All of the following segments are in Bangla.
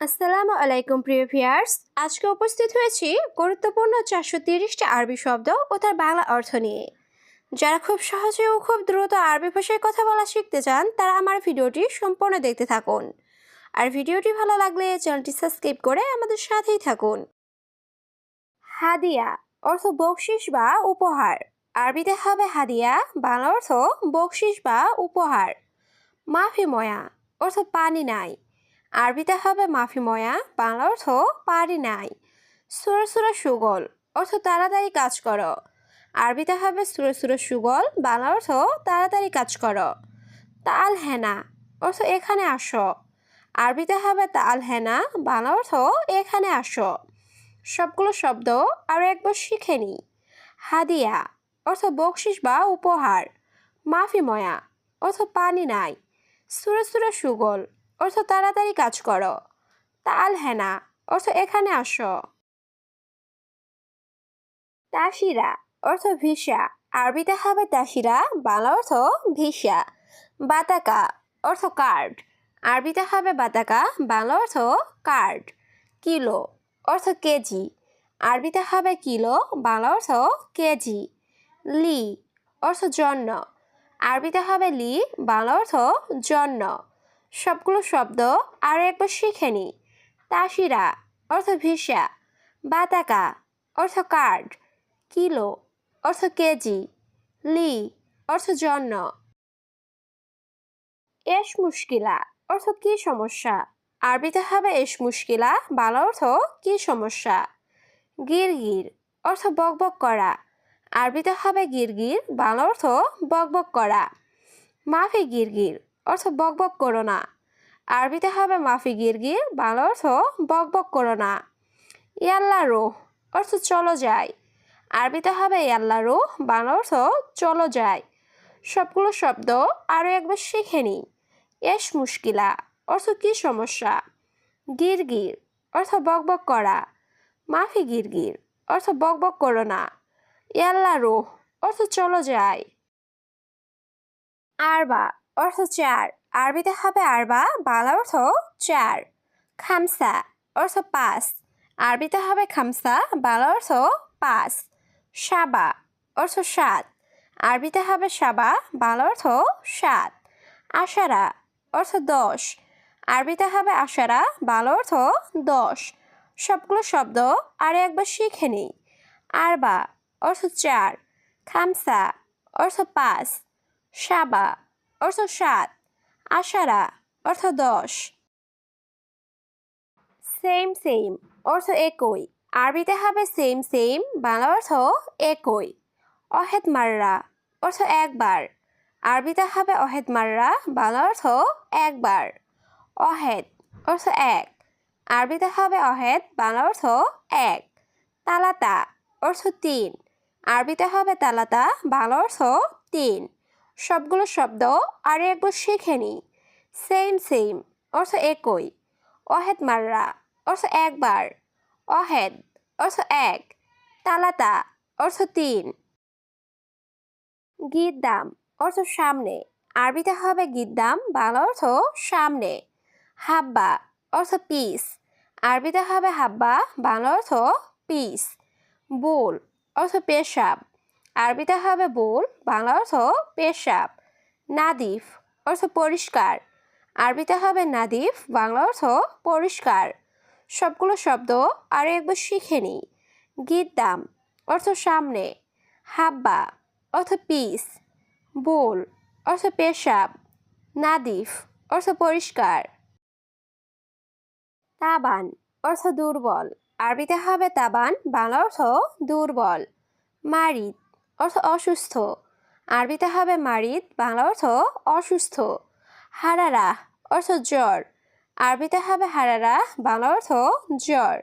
আসসালামু আলাইকুম, প্রিয় ভিয়ার্স আজকে উপস্থিত হয়েছি গুরুত্বপূর্ণ চারশো তিরিশটি আরবি শব্দ ও তার বাংলা অর্থ নিয়ে। যারা খুব সহজে ও খুব দ্রুত আরবি ভাষায় কথা বলা শিখতে চান, তারা আমার ভিডিওটি সম্পূর্ণ দেখতে থাকুন। আর ভিডিওটি ভালো লাগলে চ্যানেলটি সাবস্ক্রাইব করে আমাদের সাথেই থাকুন। হাদিয়া অর্থ বকশিস বা উপহার। আরবিতে হবে হাদিয়া, বাংলা অর্থ বকশিস বা উপহার। মাফি ময়া অর্থ পানি নাই। আরবিতে হবে মাফি ময়া, বাংলা অর্থ পারি নাই। সুর সুরা সুগল, অর্থ তাড়াতাড়ি কাজ করো। আরবিতে হবে সুর সুরা সুগল, বাংলা অর্থ তাড়াতাড়ি কাজ করো। তাল হেনা, অর্থ এখানে আসো। আরবিতে হবে তাল হেনা, বাংলা অর্থ এখানে আসো। সবগুলো শব্দ আরও একবার শিখে নি। হাদিয়া, অর্থ বকশিস বা উপহার। মাফি ময়া, অর্থ পানি নাই। সুরে সুরে সুগল অর্থ তাড়াতাড়ি কাজ করো। তাল হেনা, অর্থ এখানে আসো। তাসিরা, অর্থ ভিসা। আরবিতে হবে তাসিরা, বাংলা অর্থ ভিসা। বাতাকা, অর্থ কার্ড। আরবিতে হবে বাতাকা, বাংলা অর্থ কার্ড। কিলো, অর্থ কেজি। আরবিতে হবে কিলো, বাংলা অর্থ কেজি। লি, অর্থ জন্য। আরবিতে হবে লি, বাংলা অর্থ জন্য। সবগুলো শব্দ আরও একবার শিখে নি। তাসিরা, অর্থ ভিসা। বাতাকা, অর্থ কার্ড। কিলো, অর্থ কেজি। লি, অর্থ জন্য। এস মুশকিলা, অর্থ কি সমস্যা? আরবিতে হবে এস মুশকিলা, বাংলা অর্থ কি সমস্যা? গিরগির, অর্থ বকবক করা। আরবিতে হবে গিরগির, বাংলা অর্থ বকবক করা। মাফি গিরগির অর্থ বকবক করো না। আরবিতে হবে মাফি গিরগির বাংলা অর্থ বকবক করো না। ইয়াল্লা রোহ, অর্থ চলো যায় আরবিতে হবে ইয়াল্লা রোহ, বাংলা অর্থ চলো যায় সবগুলো শব্দ আরও একবার শিখে নি এস মুশকিলা, অর্থ কি সমস্যা? গিরগির অর্থ বকবক করা। মাফি গিরগির অর্থ বকবক করো না। ইয়াল্লা রোহ, অর্থ চলো যায় আরবা অর্থ চার। আরবিতে হবে আরবা, বাংলা অর্থ চার। খামসা, অর্থ পাঁচ। আরবিতে হবে খামসা, বাংলা অর্থ পাঁচ। সাবা, অর্থ সাত। আরবিতে হবে সাবা, বাংলা অর্থ সাত। আশারা, অর্থ দশ। আরবিতে হবে আশারা, বাংলা অর্থ দশ। সবগুলো শব্দ আর একবার শিখে নিই। আরবা, অর্থ চার। খামসা, অর্থ পাঁচ। সাবা অর্থ সাত। আশারা অর্থ দশ। সেম সেম অর্থ একই। আরবিতে হবে সেম সেম বাংলা অর্থ একই। অহেদ মাররা, অর্থ একবার। আরবিতে হবে অহেদ মাররা, বাংলা অর্থ একবার। অহেদ, অর্থ এক। আরবিতে হবে অহেদ, বাংলা অর্থ এক। তালাতা, অর্থ তিন। আরবিতে হবে তালাতা, বাংলা অর্থ তিন। সবগুলো শব্দ আর একবার শিখে নি। সেম সেম অর্থ একই। অহেদ মাররা, অর্থ একবার। অহেদ, অর্থ এক। তালাতা, অর্থ তিন। গিদ্দাম অর্থ সামনে। আরবিতে হবে গিদ্দাম বাংলা অর্থ সামনে। হাব্বা, অর্থ পিস আরবিতে হবে হাব্বা, বাংলা অর্থ পিস বোল, অর্থ পেশাব। আরবিতে হবে বোল বাংলা অর্থ পেশাব। নাদিফ অর্থ পরিষ্কার। আরবিতে হবে নাদিফ, বাংলা অর্থ পরিষ্কার। সবগুলো শব্দ আরও একবার শিখে নিই। গিদ্দাম অর্থ সামনে। হাব্বা অর্থ পিস। বোল অর্থ পেশাব। নাদিফ অর্থ পরিষ্কার। তাবান অর্থ দুর্বল। আরবিতে হবে তাবান, বাংলা অর্থ দুর্বল। মারিদ অর্থ অসুস্থ। আরবিতে হবে মারিদ, বাংলা অর্থ অসুস্থ। হারারা অর্থ জ্বর। আরবিতে হবে হারারা, বাংলা অর্থ জ্বর।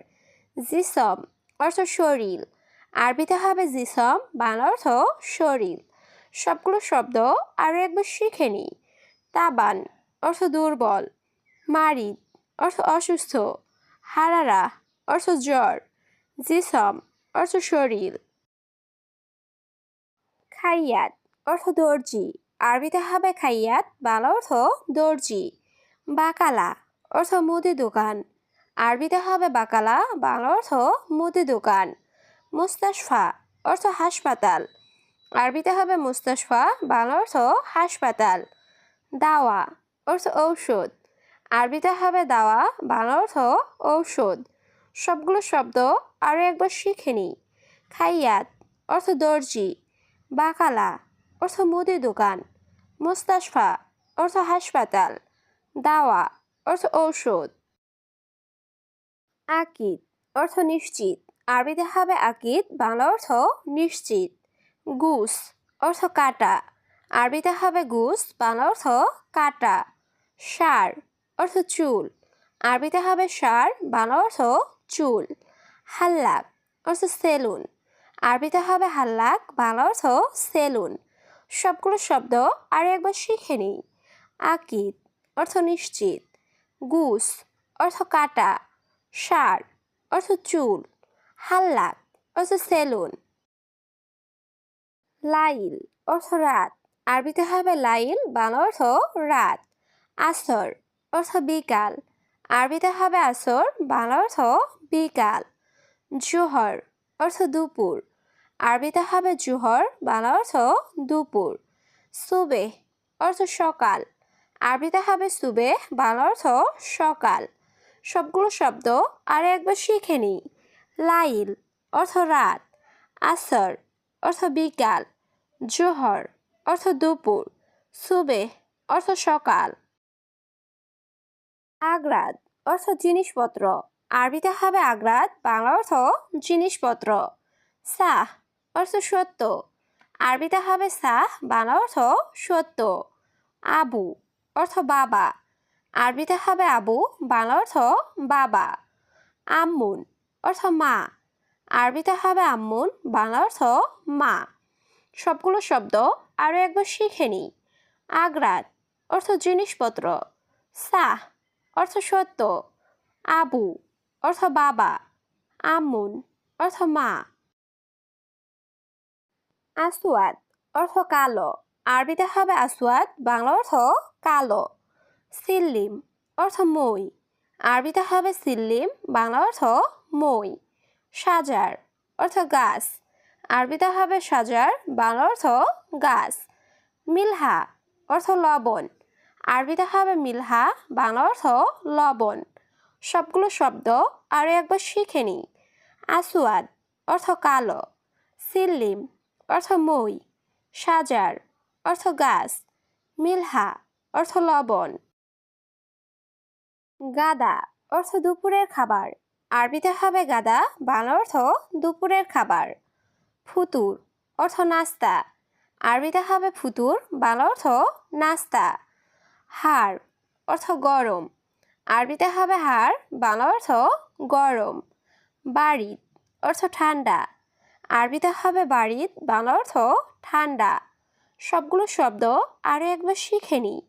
জিসম অর্থ শরীর। আরবিতে হবে জিসম, বাংলা অর্থ শরীর। সবগুলো শব্দ আরও একবার শিখে নিই। তাবান অর্থ দুর্বল। মারিদ অর্থ অসুস্থ। হারারা অর্থ জ্বর। জিসম অর্থ শরীর। খাইয়াত, অর্থ দর্জি। আরবিতে হবে খাইয়াত, বাংলা অর্থ দর্জি। বাকালা, অর্থ মুদি দোকান। আরবিতে হবে বাকালা, বাংলা অর্থ মুদি দোকান। মুস্তাশফা, অর্থ হাসপাতাল। আরবিতে হবে মুস্তাশফা, বাংলা অর্থ হাসপাতাল। দাওয়া, অর্থ ঔষধ। আরবিতে হবে দাওয়া, বাংলা অর্থ ঔষধ। সবগুলো শব্দ আরও একবার শিখে নিই। খাইয়াত, অর্থ দর্জি। বাকালা, অর্থ মুদি দোকান, মুস্তাশফা, অর্থ হাসপাতাল, দাওয়া, অর্থ ঔষধ। আকিদ, অর্থ নিশ্চিত, আরবিতে হবে আকিদ, বাংলা অর্থ নিশ্চিত। গুস, অর্থ কাটা, আরবিতে হবে গুস, বাংলা অর্থ কাটা। সার, অর্থ চুল, আরবিতে হবে সার, বাংলা অর্থ চুল। হাল্লাক অর্থ সেলুন আরবিতে হবে হাল্লাক, বাংলা অর্থ সেলুন। সবগুলো শব্দ আর একবার শিখে নিই। আকিদ, অর্থ নিশ্চিত। গুস, অর্থ কাটা। সার অর্থ চুল। হাল্লাক, অর্থ সেলুন। লাইল, অর্থ রাত। আরবিতে হবে লাইল, বাংলা অর্থ রাত। আসর, অর্থ বিকাল। আরবিতে হবে আসর, বাংলা অর্থ বিকাল। জোহর অর্থ দুপুর। আরবিতে হবে জোহর, বাংলা অর্থ দুপুর। সুবে অর্থ সকাল। আরবিতে হবে সুবে, বাংলা অর্থ সকাল। সবগুলো শব্দ আর একবার শিখে নিই। লাইল অর্থ রাত। আসর অর্থ বিকাল। জোহর অর্থ দুপুর। সুবে অর্থ সকাল। আগ্রাদ অর্থ জিনিসপত্র। আরবিতে হবে আগ্রাত বাংলা অর্থ জিনিসপত্র। সাহ, অর্থ সত্য। আরবিতে হবে সাহ বাংলা অর্থ সত্য। আবু, অর্থ বাবা। আরবিতে হবে আবু বাংলা অর্থ বাবা। আম্মুন, অর্থ মা। আরবিতে হবে আম্মুন বাংলা অর্থ মা। সবগুলো শব্দ আরও একবার শিখে নিই। আগ্রাত, অর্থ জিনিসপত্র। সাহ, অর্থ সত্য। আবু অর্থ বাবা আম্মুন অর্থ মা। আসওয়াদ অর্থ কালো। আরবিতে হবে আসওয়াদ বাংলা অর্থ কালো। সিল্লিম, অর্থ মই। আরবিতে হবে সিল্লিম, বাংলা অর্থ মই। সাজার, অর্থ গাছ। আরবিতে হবে সাজার, বাংলা অর্থ গাছ। মিলহা, অর্থ লবণ। আরবিতে হবে মিলহা, বাংলা অর্থ লবণ। সবগুলো শব্দ আরও একবার শিখে নিই। আসুয়াদ অর্থ কালো। সিল্লিম, অর্থ মই। সাজার, অর্থ গাছ। মিলহা, অর্থ লবণ। গাদা, অর্থ দুপুরের খাবার। আরবিতে হবে গাদা, বাংলা অর্থ দুপুরের খাবার। ফুতুর, অর্থ নাস্তা। আরবিতে হবে ফুতুর, বাংলা অর্থ নাস্তা। হাড় অর্থ গরম। আরবিতে হবে হাড় বাংলা অর্থ গরম। বাড়িত অর্থ ঠান্ডা। আরবিতে হবে বাড়িত বাংলা অর্থ ঠান্ডা। সবগুলো শব্দ আরও একবার শিখে নিই।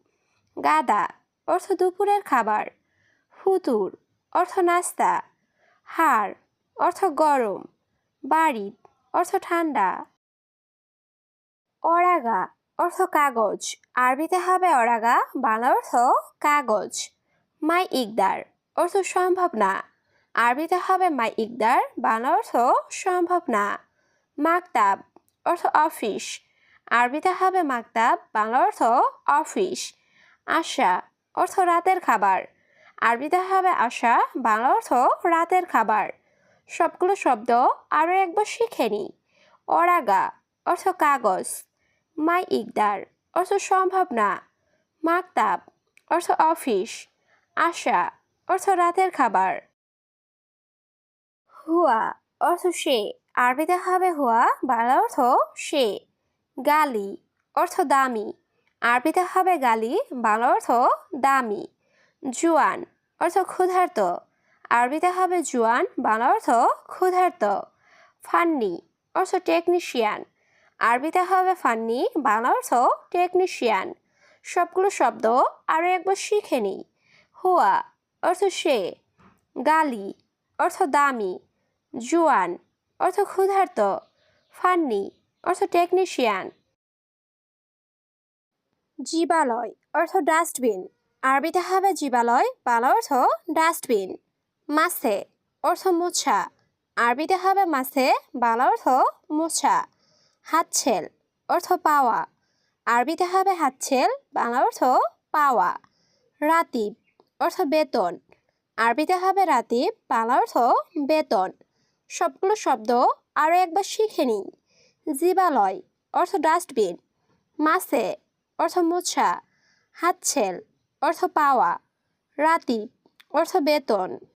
গাদা, অর্থ দুপুরের খাবার। ফুতুর অর্থ নাস্তা। হাড় অর্থ গরম। বাড়িত অর্থ ঠান্ডা। অরাগা, অর্থ কাগজ। আরবিতে হবে অরাগা, বাংলা অর্থ কাগজ। মাই ইকদার, অর্থ সম্ভব না। আরবিতে হবে মাই ইকদার, বাংলা অর্থ সম্ভব না। মাকতাব, অর্থ অফিস। আরবিতে হবে মাকতাব, বাংলা অর্থ অফিস। আশা, অর্থ রাতের খাবার। আরবিতে হবে আশা, বাংলা অর্থ রাতের খাবার। সবগুলো শব্দ আরও একবার শিখে নিই অরাগা, অর্থ কাগজ। মাই ইকদার, অর্থ সম্ভব না। মাকতাব, অর্থ অফিস। আশা, অর্থ রাতের খাবার। হুয়া, অর্থ সে। আরবিতে হবে হুয়া, বাংলা অর্থ সে। গালি, অর্থ দামি। আরবিতে হবে গালি, বাংলা অর্থ দামি। জুয়ান, অর্থ ক্ষুধার্ত। আরবিতে হবে জুয়ান, বাংলা অর্থ ক্ষুধার্ত। ফান্নি, অর্থ টেকনিশিয়ান। আরবিতে হবে ফান্নি, বাংলা অর্থ টেকনিশিয়ান। সবগুলো শব্দ আরও একবার শিখে নিই। হুয়া অর্থ সে। গালি, অর্থ দামি। জুয়ান, অর্থ ক্ষুধার্ত। ফান্নি, অর্থ টেকনিশিয়ান জীবালয়, অর্থ ডাস্টবিন আরবিতে হবে জীবালয়, বাংলা অর্থ ডাস্টবিন মাসে অর্থ মোছা। আরবিতে হবে মাসে বাংলা অর্থ মোছা। হাতছেল, অর্থ পাওয়া। আরবিতে হবে হাতছেল, বাংলা অর্থ পাওয়া। রাতিব অর্থ বেতন। আরবিতে হবে রাতিব বাংলা অর্থ বেতন। সবগুলো শব্দ আরও একবার শিখে নিই। জীবালয়, অর্থ ডাস্টবিন। মাসে অর্থ মোছা। হাতছেল, অর্থ পাওয়া। রাতি, অর্থ বেতন।